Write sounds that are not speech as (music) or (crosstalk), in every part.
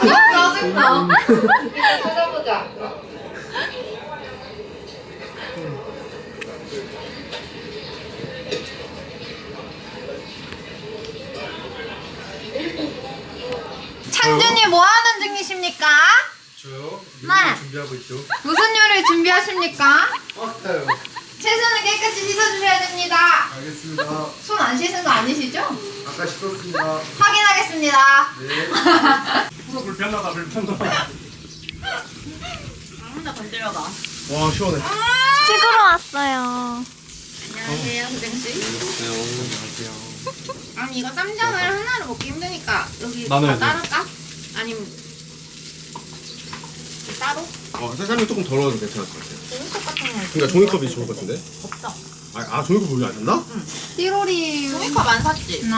짜증나. 이거 찾아보자. 창준이 뭐 하는 중이십니까? 저요? 네. 요리 준비하고 있죠. 무슨 요리 준비하십니까? 파스타요. 채소는 깨끗이 씻어주셔야 됩니다. 알겠습니다. 손 안 씻은 거 아니시죠? 아까 씻었습니다. 확인하겠습니다. 네. 불편하다 불편하다. 아무나 건드려봐. 와 시원해. 찍으러 왔어요. 안녕하세요. 안녕하세요. 아니, 이거 쌈장을 하나로 먹기 힘드니까 여기 나눠야 다 돼. 따를까? 아니면 따로? 어, 세상이 조금 덜어도 괜찮을 것 같아요. 종이컵 같은 거 그러니까 종이컵이 좋을 것 같은데? 없어. 아, 아 종이컵 우리 안 샀나? 띠로리. 종이컵 안 샀지? 네.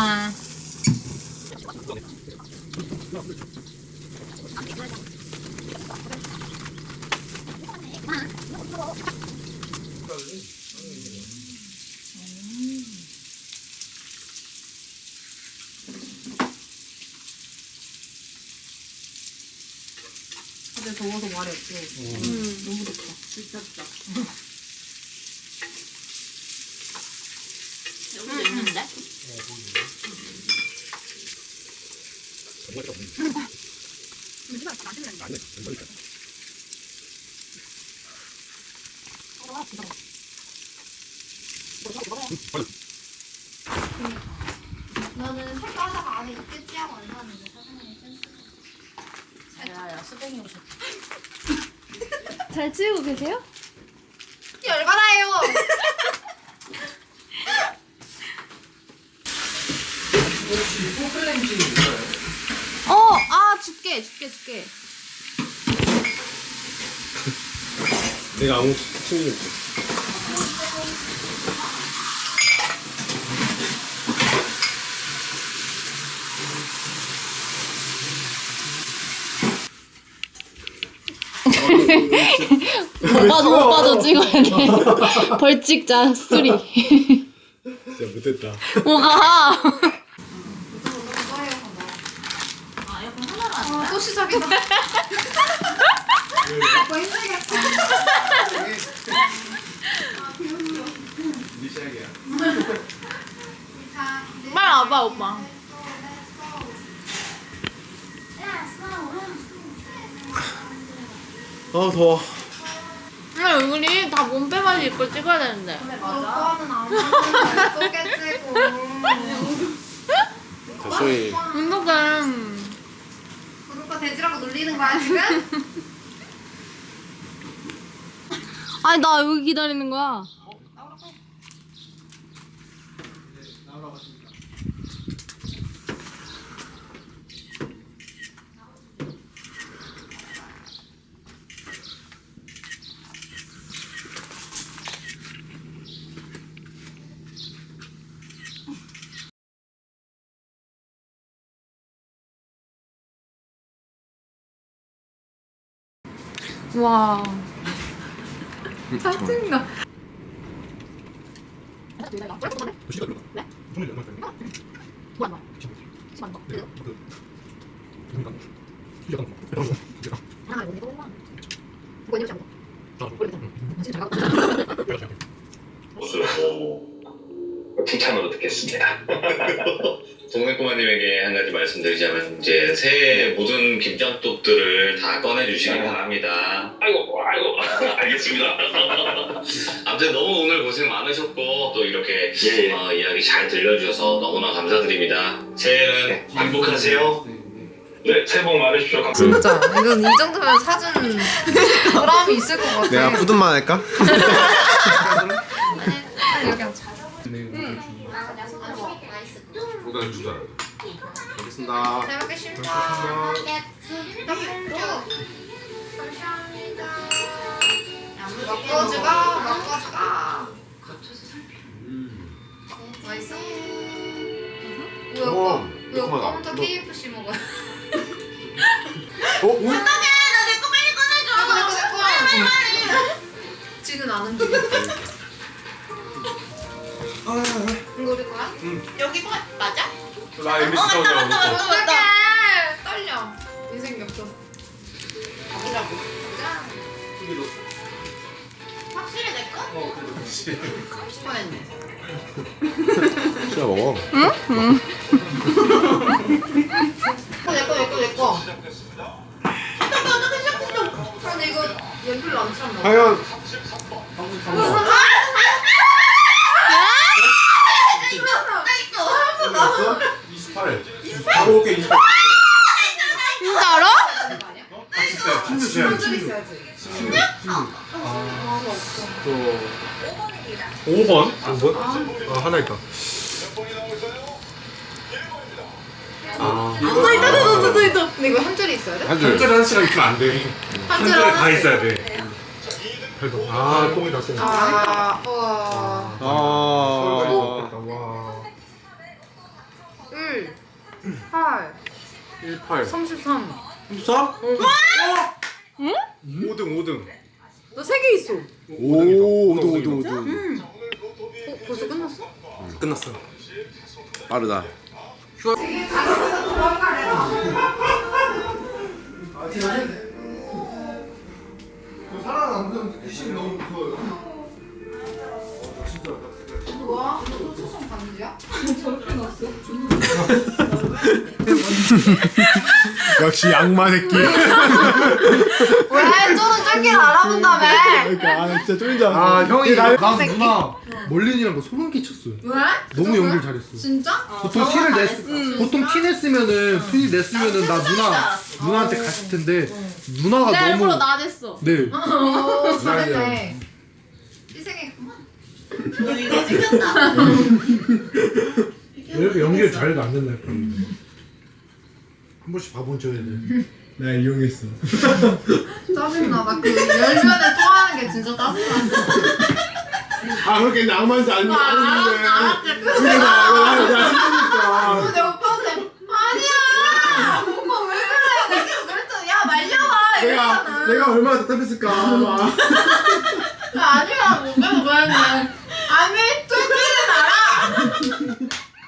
근데 더워서 말이 없어. 음, 너무 덥다. 진짜 덥다. (laughs) 여기도 있는데? 나는 색깔하다가 안에 있겠지 하고 안 샀는데 사장님이 센스. 야야 수뱅이 오셨다. 잘 찍고 계세요? 열받아요. 혹시 포클렌징 있어요? 어, 아 줄게, 줄게, 줄게. 내가 아무 챙기지 못해. 오빠도 오빠도 찍어야 돼. 벌칙 자 수리. 진짜 못했다. 뭐가? (laughs) 아, 또 시작이다. (laughs) 아빠 힘들겠다. 네 시작이야. 빨리 와봐 오빠. 아 더워. 나 우리 다 몸빼 바지 입고 찍어야 되는데. 오빠는 안 먹는데 또 깨지고. 소희. 운동가. 구독과 돼지라고 놀리는 거야 지금? (laughs) 아니 나 여기 기다리는 거야. 와. 짜증나. 네? 뭐 칭찬으로 듣겠습니다. 동맥구마님에게 한 가지 말씀드리자면 이제 새해 모든 김장독들을 다 꺼내주시기 바랍니다. 아이고, 아이고, (laughs) 알겠습니다. (laughs) 아무튼 너무 오늘 고생 많으셨고 또 이렇게 예, 예. 어, 이야기 잘 들려주셔서 너무나 감사드립니다. 새해는 행복하세요. 네, 새해 복 많으십시오. 감사합니다. 진짜 이건 이 정도면 사준 (laughs) 보람이 있을 것 같아. 내가 뿌듯만 할까? 아니 여기 앉아. 누가 주자. 알겠습니다. 잘 먹겠습니다. 감사합니다. 먹고 주가 먹고 주가. 맛있어? 왜 어, 오빠 왜 매콤하다. 오빠부터 너- KFC 먹어요? 나내거 빨리 꺼내줘. 빨리 빨리 빨리. 지는 안 움직 우리 거야? 여기 봐 맞아? 나 MBC 어 맞다 맞다 맞다 맞다. 어떡해. 떨려. 인생 겹쳐. 가보자고. 확실히 내 거? 뻔했네. 시야 먹어 어, 내 거, 내 거, 내 거. 어떡해, 어떡해, 시작했어. 근데 이거 연필로 안 칠한다. 하연 나 이거. 28 바로 올게 28 진짜로? 줘야 돼줄 있어야지. 5번 5번? 어 하나 있다 아 또 있다, 또 있다, 또 있다. 근데 이거 한 줄이 있어야 돼? 한 줄. 한 시간 있으면 안 돼 한줄 하나 있어야 돼 그래도 아 똥이다 똥 아, 와. 아. 와. 1, 8, 18. 33. 14? 응? 5등, 5등. 너세개 있어. 오, 5등, 5등, 5등. 응. 어, 벌써 끝났어? 끝났어. 빠르다. 살아남는 핵심이 너무 무서워요. 뭐야? 너 소송 반지야? (laughs) (laughs) (laughs) 역시 양마 새끼. 왜? 쪼는 쫄길 알아본다며. 그러니까 아 진짜 쫄자. 아 형이 나, 난 누나 멀린이랑 거 소름 끼쳤어요. 왜? 너무 연기를 잘했어. 진짜? 보통 티를 냈 보통 티 냈으면은 티 냈으면은 나 누나 누나한테 갔을 텐데 누나가 내 너무 일부러 나 됐어. 네. 오, 잘했네. 희생했구만. 너 이거 찍혔다. (laughs) 왜 이렇게 연기를 잘해도 안 된다 할까? 한 번씩 바본 쳐야 돼. (laughs) 내가 이용했어. (laughs) 짜증나. 나 그 열변에 토하는 게 진짜 짜증나. 아 그렇게 낭만지 안 아, 아는데. 알았지. 그래 나나 신나니까. 내 오빠한테 아니야. 오빠 왜 그래? 내가 계속 그랬잖아. 야 말려봐. 내가 이랬잖아. 내가 얼마나 답답했을까. 막. 아니야. 못 계속 그랬네. 아니 쫄기는 알아.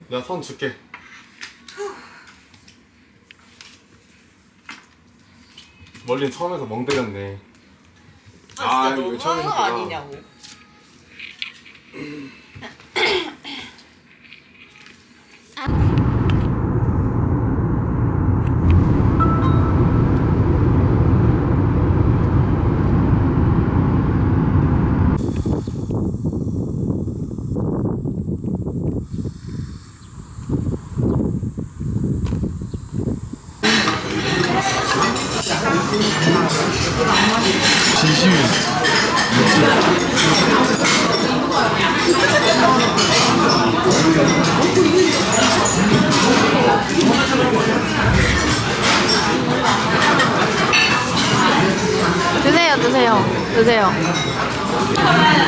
내가 선 줄게. 멀린 처음에서 멍 때렸네. 아, 진짜 너무한 거 아니냐고. 드세요, 드세요, 드세요.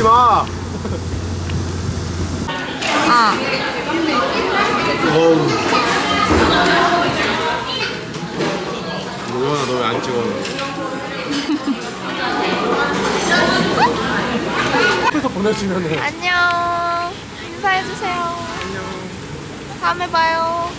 비웃지 마. 아, 어우. 노현아 너 왜 안 찍어? 옆에서 보내주면은 안녕. 인사해주세요. 안녕. 다음에 봐요.